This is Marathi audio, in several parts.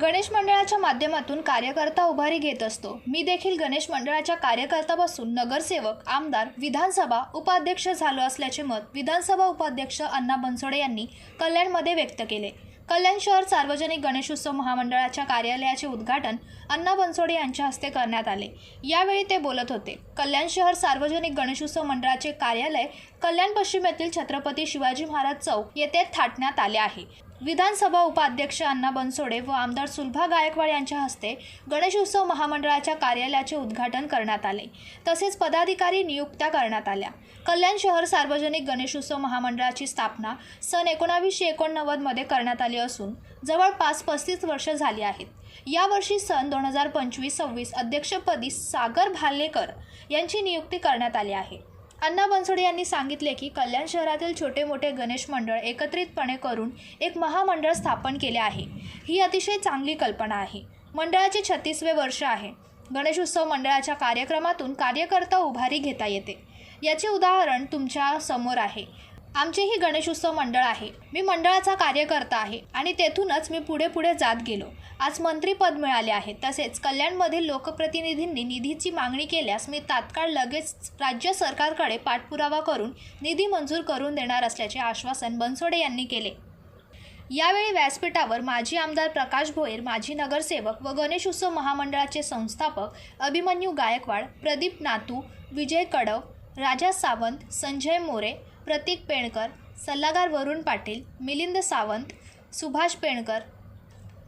गणेश मंडळाच्या माध्यमातून कार्यकर्ता उभारी घेत असतो. मी देखील गणेश मंडळाच्या कार्यकर्त्यापासून नगरसेवक आमदार विधानसभा उपाध्यक्ष झालो असल्याचे मत विधानसभा उपाध्यक्ष अण्णा बनसोडे यांनी कल्याणमध्ये व्यक्त केले. कल्याण शहर सार्वजनिक गणेशोत्सव महामंडळाच्या कार्यालयाचे उद्घाटन अण्णा बनसोडे यांच्या हस्ते करण्यात आले. यावेळी ते बोलत होते. कल्याण शहर सार्वजनिक गणेशोत्सव मंडळाचे कार्यालय कल्याण पश्चिम येथील छत्रपती शिवाजी महाराज चौक येथे थाटण्यात आले आहे. विधानसभा उपाध्यक्ष अण्णा बनसोडे व आमदार सुलभा गायकवाड यांच्या हस्ते गणेशोत्सव महामंडळाच्या कार्यालयाचे उद्घाटन करण्यात आले. तसेच पदाधिकारी नियुक्त्या करण्यात आल्या. कल्याण शहर सार्वजनिक गणेशोत्सव महामंडळाची स्थापना सन एकोणावीसशे एकोणनव्वदमध्ये करण्यात आली असून जवळपास पस्तीस वर्ष झाली आहेत. यावर्षी सन दोन हजार पंचवीस सव्वीस अध्यक्षपदी सागर भालेकर यांची नियुक्ती करण्यात आली आहे. अण्णा बनसोडे यांनी सांगितले की कल्याण शहरातील छोटे मोठे गणेश मंडळ एकत्रितपणे करून एक महामंडळ स्थापन केले आहे. ही अतिशय चांगली कल्पना आहे. मंडळाचे छत्तीसवे वर्ष आहे. गणेशोत्सव मंडळाच्या कार्यक्रमातून कार्यकर्ता उभारी घेता येते. याचे उदाहरण तुमच्यासमोर आहे. आमचेही गणेशोत्सव मंडळ आहे. मी मंडळाचा कार्यकर्ता आहे आणि तेथूनच मी पुढे पुढे जात गेलो. आज मंत्रीपद मिळाले आहे. तसेच कल्याणमधील लोकप्रतिनिधींनी निधीची मागणी केल्यास मी तात्काळ लगेच राज्य सरकारकडे पाठपुरावा करून निधी मंजूर करून देणार असल्याचे आश्वासन बनसोडे यांनी केले. यावेळी व्यासपीठावर माजी आमदार प्रकाश भोईर माजी नगरसेवक व गणेश उत्सव महामंडळाचे संस्थापक अभिमन्यू गायकवाड प्रदीप नातू विजय कडव राजा सावंत संजय मोरे प्रतीक पेणकर सल्लागार वरुण पाटील मिलिंद सावंत सुभाष पेणकर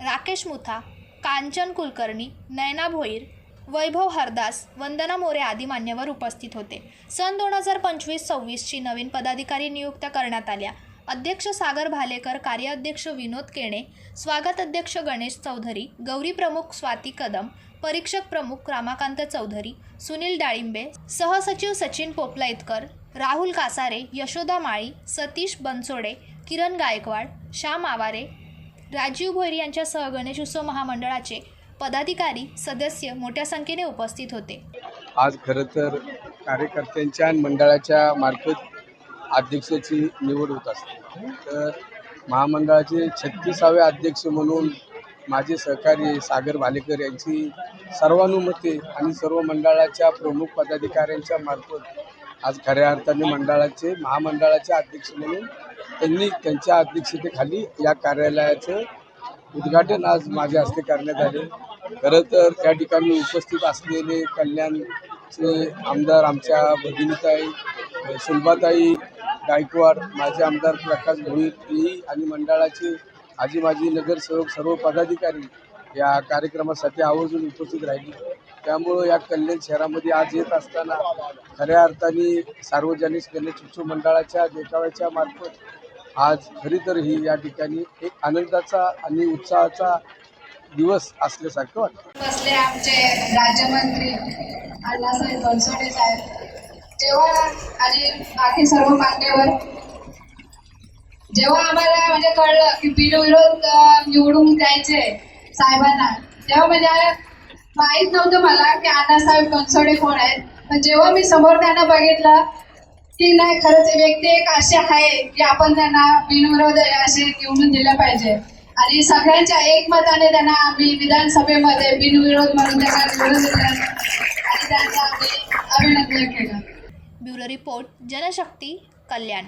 राकेश मुथा कांचन कुलकर्णी नयना भोईर वैभव हरदास वंदना मोरे आदी मान्यवर उपस्थित होते. सन दोन हजार पंचवीस सव्वीसची नवीन पदाधिकारी नियुक्त्या करण्यात आल्या. अध्यक्ष सागर भालेकर कार्याध्यक्ष विनोद केणे स्वागत अध्यक्ष गणेश चौधरी गौरी प्रमुख स्वाती कदम परीक्षक प्रमुख रामाकांत चौधरी सुनील डाळिंबे सहसचिव सचिन पोपलाईतकर राहुल कासारे यशोदा माळी सतीश बनसोडे किरण गायकवाड श्याम आवारे राजीव भोईर यांच्यासह गणेशोत्सव महामंडळाचे पदाधिकारी सदस्य मोठ्या संख्येने उपस्थित होते. आज खरं तर कार्यकर्त्यांच्या आणि मंडळाच्या मार्फत अध्यक्षाची निवड होत असते. तर महामंडळाचे छत्तीसावे अध्यक्ष म्हणून माझे सहकारी सागर भालेकर यांची सर्वानुमते आणि सर्व मंडळाच्या प्रमुख पदाधिकाऱ्यांच्या मार्फत आज खऱ्या अर्थाने मंडळाचे महामंडळाचे अध्यक्ष म्हणून त्यांनी त्यांच्या अध्यक्षतेखाली या कार्यालयाचं उद्घाटन आज माझ्या हस्ते करण्यात आले. खरं तर त्या ठिकाणी उपस्थित असलेले कल्याणचे आमदार आमच्या भगिनीताई सुलभाताई गायकवाड माझे आमदार प्रकाश भोईर आणि मंडळाचे आजी माजी नगरसेवक सर्व पदाधिकारी या कार्यक्रमासाठी आवर्जून उपस्थित राहिले. त्यामुळं या कल्याण शहरामध्ये आज येत असताना खऱ्या अर्थाने सार्वजनिक गणेश उत्सव मंडळाच्या देखाव्याच्या मार्फत आज खरी तर ही या ठिकाणी एक आनंदाचा आणि उत्साहाचा दिवस असल्यासारखं वाटतं. असले आमचे राज्यमंत्री अण्णासाहेब बनसोडे साहेब. जेव्हा आणि बाकी सर्व मान्यवर जेव्हा आम्हाला म्हणजे कळलं की बिनविरोध निवडून द्यायचे साहेबांना तेव्हा म्हणजे माहीत नव्हतं मला की अण्णासाहेब बनसोडे कोण आहेत पण जेव्हा मी समोर त्यांना बघितलं की नाही खरंच व्यक्ती एक अशी आहे की आपण त्यांना बिनविरोध असे निवडून दिलं पाहिजे. आणि सगळ्यांच्या एकमताने त्यांना आम्ही विधानसभेमध्ये बिनविरोध म्हणून त्यांना निवडून दिलं. आणि त्यांचं आम्ही अभिनंदन केलं. Bureau report Janshakti Kalyan.